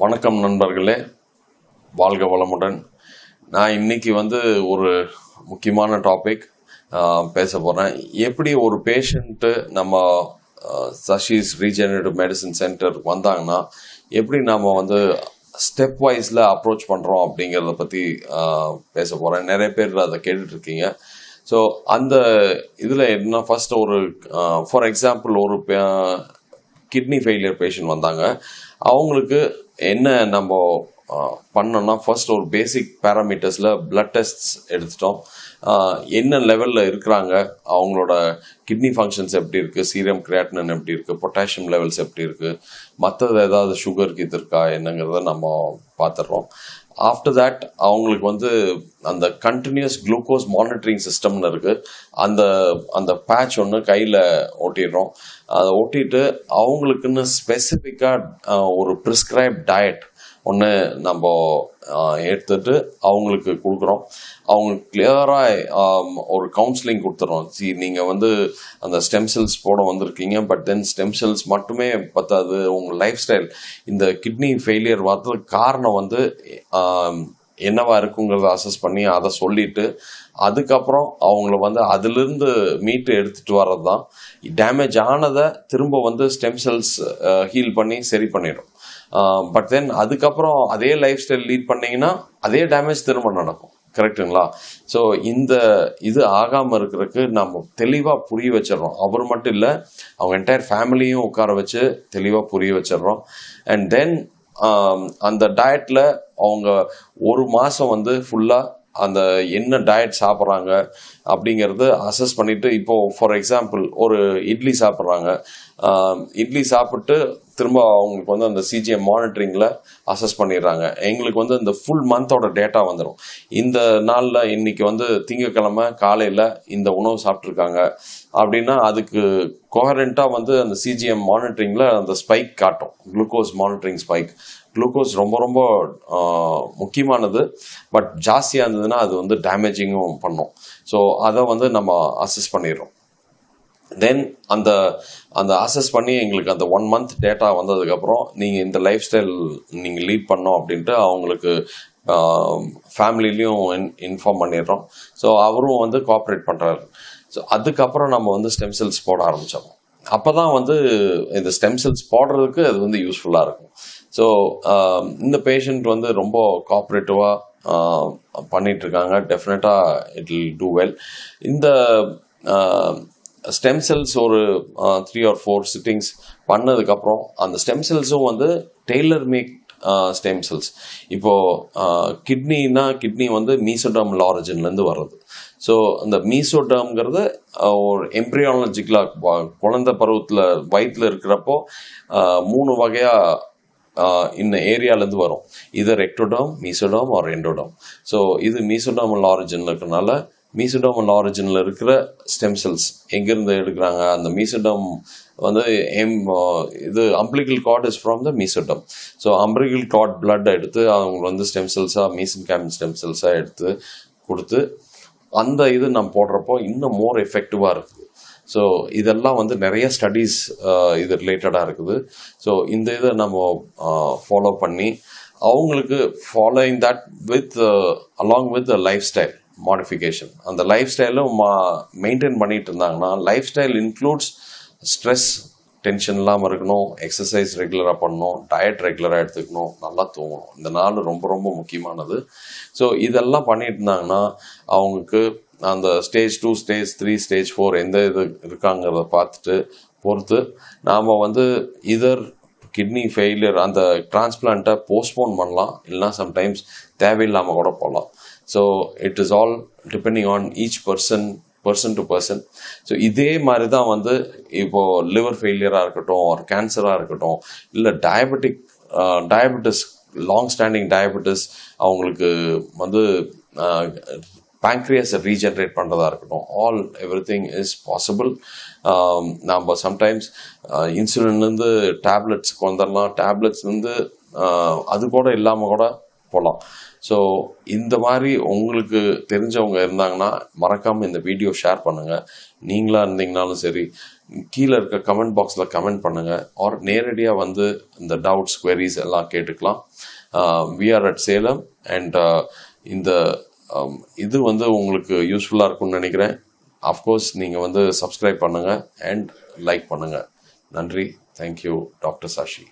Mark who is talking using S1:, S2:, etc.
S1: வணக்கம் நண்பர்களே. வாழ்க வளமுடன். நான் இன்னைக்கு வந்து ஒரு முக்கியமான டாபிக் பேச போகிறேன் எப்படி ஒரு பேஷண்ட்டு நம்ம சஷீஸ் ரீஜெனரேட்டிவ் மெடிசன் சென்டர் வந்தாங்கன்னா எப்படி நாம் வந்து ஸ்டெப் வைஸில் அப்ரோச் பண்ணுறோம் அப்படிங்கிறத பற்றி பேச போகிறேன் நிறைய பேர் அதை கேட்டுட்ருக்கீங்க ஸோ அந்த இதில் என்ன ஃபர்ஸ்ட் ஒரு ஃபார் எக்ஸாம்பிள் ஒரு கிட்னி ஃபெயிலியர் பேஷண்ட் வந்தாங்க. அவங்களுக்கு என்ன நம்ம பண்ணோன்னா பண்ணோம்னா ஃபர்ஸ்ட் ஒரு பேசிக் பேராமீட்டர்ஸில் பிளட் டெஸ்ட்ஸ் எடுத்துட்டோம். என்ன லெவலில் இருக்கிறாங்க? அவங்களோட கிட்னி ஃபங்க்ஷன்ஸ் எப்படி இருக்குது சீரம் கிரியாட்டினன் எப்படி இருக்குது பொட்டாசியம் லெவல்ஸ் எப்படி இருக்குது மற்றது ஏதாவது சுகருக்கு இது இருக்கா? என்னங்கிறத நம்ம பார்த்துடுறோம் ஆஃப்டர் தட் அவங்களுக்கு வந்து அந்த கண்டினியூஸ் குளுக்கோஸ் மானிட்டரிங் சிஸ்டம்னு இருக்குது அந்த அந்த பேட்ச் ஒன்று கையில் ஒட்டிடுறோம். அதை ஒட்டிட்டு அவங்களுக்குன்னு ஸ்பெசிஃபிக்காக ஒரு ப்ரிஸ்கிரைப் டயட் ஒன்று நம்ம எடுத்துட்டு அவங்களுக்கு கொடுக்குறோம். அவங்களுக்கு கிளியராக ஒரு கவுன்சிலிங் கொடுத்துறோம். சி நீங்கள் வந்து அந்த ஸ்டெம் செல்ஸ் போட வந்திருக்கீங்க பட் தென் ஸ்டெம் செல்ஸ் மட்டுமே பத்தாது. உங்கள் லைஃப் ஸ்டைல் இந்த கிட்னி ஃபெயிலியர் வரதுக்கு காரணம் வந்து என்னவா இருக்குங்கிறத அசஸ் பண்ணி அதை சொல்லிட்டு அதுக்கப்புறம் அவங்கள வந்து அதுலேருந்து மீட்டு எடுத்துகிட்டு வர்றது தான் டேமேஜ் ஆனதை திரும்ப வந்து ஸ்டெம் செல்ஸ் ஹீல் பண்ணி சரி பண்ணிடும். பட் தென் அதுக்கப்புறம் அதே லைஃப் ஸ்டைல் லீட் பண்ணீங்கன்னா அதே டேமேஜ் திரும்ப நடக்கும். கரெக்டுங்களா ஸோ இந்த இது ஆகாமல் இருக்கிறதுக்கு நம்ம தெளிவாக புரிய வச்சிடுறோம். அவர் மட்டும் இல்லை அவங்க என்டையர் ஃபேமிலியும் உட்கார வச்சு தெளிவாக புரிய வச்சிடுறோம். அண்ட் தென் அந்த டயட்டில் அவங்க ஒரு மாதம் வந்து ஃபுல்லாக அந்த என்ன டயட் சாப்பிட்றாங்க அப்படிங்கிறது அசஸ் பண்ணிவிட்டு இப்போது ஃபார் எக்ஸாம்பிள் ஒரு இட்லி சாப்பிட்றாங்க. இட்லி சாப்பிட்டு திரும்ப அவங்களுக்கு வந்து அந்த சிஜிஎம் மானிட்டரிங்கில் அசஸ் பண்ணிடுறாங்க. எங்களுக்கு வந்து இந்த ஃபுல் மந்தோட டேட்டா வந்துடும் இந்த நாளில் இன்றைக்கி வந்து திங்கக்கிழமை காலையில் இந்த உணவு சாப்பிட்ருக்காங்க அப்படின்னா அதுக்கு கோஹரண்ட்டாக வந்து அந்த சிஜிஎம் மானிட்டரிங்கில் அந்த ஸ்பைக் காட்டும். குளுக்கோஸ் மானிட்டரிங் ஸ்பைக் குளுக்கோஸ் ரொம்ப ரொம்ப முக்கியமானது. பட் ஜாஸ்தியாக இருந்ததுன்னா அது வந்து டேமேஜிங்கும் பண்ணும். ஸோ அதை வந்து நம்ம அசஸ் பண்ணிடுறோம். தென் அந்த அந்த அசஸ் பண்ணி எங்களுக்கு அந்த ஒன் மந்த் டேட்டா வந்ததுக்கப்புறம் நீங்கள் இந்த லைஃப் ஸ்டைல் நீங்கள் லீட் பண்ணோம் அப்படின்ட்டு அவங்களுக்கு ஃபேமிலிலையும் இன் இன்ஃபார்ம் பண்ணிடுறோம். ஸோ அவரும் வந்து கோஆப்ரேட் பண்ணுறாரு ஸோ அதுக்கப்புறம் நம்ம வந்து ஸ்டெம் செல்ஸ் போட ஆரம்பித்தோம் அப்போ தான் வந்து இந்த ஸ்டெம் செல்ஸ் போடுறதுக்கு அது வந்து யூஸ்ஃபுல்லாக இருக்கும். ஸோ இந்த பேஷண்ட் வந்து ரொம்ப கோஆப்ரேட்டிவாக பண்ணிகிட்ருக்காங்க டெஃபினட்டாக இட் வில் டூ வெல் இந்த ஸ்டெம் செல்ஸ் ஒரு த்ரீ ஆர் ஃபோர் சிட்டிங்ஸ் பண்ணதுக்கப்புறம் அந்த ஸ்டெம் செல்ஸும் வந்து டெய்லர் மேக் ஸ்டெம் செல்ஸ் இப்போது கிட்னினா கிட்னி வந்து மீசோடர்மல் ஆரிஜின்லேருந்து வர்றது. ஸோ அந்த மீசோடர்ம்ங்கிறது ஒரு எம்ப்ரியாலஜிக்கலாக குழந்தை பருவத்தில் வயிற்றில் இருக்கிறப்போ மூணு வகையாக இந்த ஏரியாலேருந்து வரும். இது ரெக்டோடோம் மீசோடோம் ஆர் எண்டோடோம் ஸோ இது மீசோடாமல் ஆரிஜினில் இருக்கிறனால மீசோடோமல் ஆரிஜினில் இருக்கிற ஸ்டெம் செல்ஸ் எங்கேருந்து எடுக்கிறாங்க? அந்த மீசடம் வந்து எம் இது umbilical cord is from the mesoderm so umbilical cord blood எடுத்து அவங்க வந்து ஸ்டெம் செல்ஸாக மீசன் கேம் ஸ்டெம் செல்ஸாக எடுத்து கொடுத்து அந்த இது நம்ம போடுறப்போ இன்னும் மோர் எஃபெக்டிவாக இருக்குது. ஸோ இதெல்லாம் வந்து நிறைய ஸ்டடீஸ் இது ரிலேட்டடாக இருக்குது. ஸோ இந்த இதை நம்ம ஃபாலோ பண்ணி அவங்களுக்கு following that with along with life style modification அந்த லைஃப் ஸ்டைலும் மா மெயின்டைன் பண்ணிட்டு இருந்தாங்கன்னா life style includes stress tension இல்லாமல் இருக்கணும் எக்ஸசைஸ் ரெகுலராக பண்ணணும் டயட் ரெகுலராக எடுத்துக்கணும் நல்லா தூங்கணும். இந்த நாள் ரொம்ப ரொம்ப முக்கியமானது. ஸோ இதெல்லாம் பண்ணிட்டு இருந்தாங்கன்னா அவங்களுக்கு அந்த stage two stage three stage four எந்த இது இருக்காங்கிறத பார்த்துட்டு பொறுத்து நாம் வந்து இதர் கிட்னி ஃபெயிலியர் அந்த டிரான்ஸ்பிளான்ட்டை போஸ்ட்போன் பண்ணலாம் இல்லைனா சம்டைம்ஸ் தேவையில்லாமல் கூட போகலாம். So it is all depending on each person person to person so இதே மாதிரி தான் வந்து இப்போ லிவர் ஃபெயிலியராக இருக்கட்டும் ஒரு கேன்சராக இருக்கட்டும் இல்லை diabetic diabetes long standing diabetes அவங்களுக்கு வந்து பேங்க்ரியஸை ரீஜென்ரேட் பண்ணுறதா இருக்கட்டும் all everything is possible நாம் சம்டைம்ஸ் இன்சுலின்லேருந்து டேப்லெட்ஸ்க்கு வந்துடலாம் டேப்லெட்ஸ்லேருந்து அது கூட இல்லாமல் கூட போகலாம் ஸோ இந்த மாதிரி உங்களுக்கு தெரிஞ்சவங்க இருந்தாங்கன்னா மறக்காமல் இந்த வீடியோ ஷேர் பண்ணுங்கள் நீங்களாக இருந்தீங்கனாலும் சரி கீழே இருக்க கமெண்ட் பாக்ஸில் கமெண்ட் பண்ணுங்கள் ஆர் நேரடியாக வந்து இந்த டவுட்ஸ் குவரிஸ் எல்லாம் கேட்டுக்கலாம். We are at Salem and இந்த இது வந்து உங்களுக்கு யூஸ்ஃபுல்லாக இருக்கும்னு நினைக்கிறேன். அஃப்கோர்ஸ் நீங்கள் வந்து சப்ஸ்கிரைப் பண்ணுங்கள் அண்ட் லைக் பண்ணுங்கள் நன்றி. Thank you doctor Sashi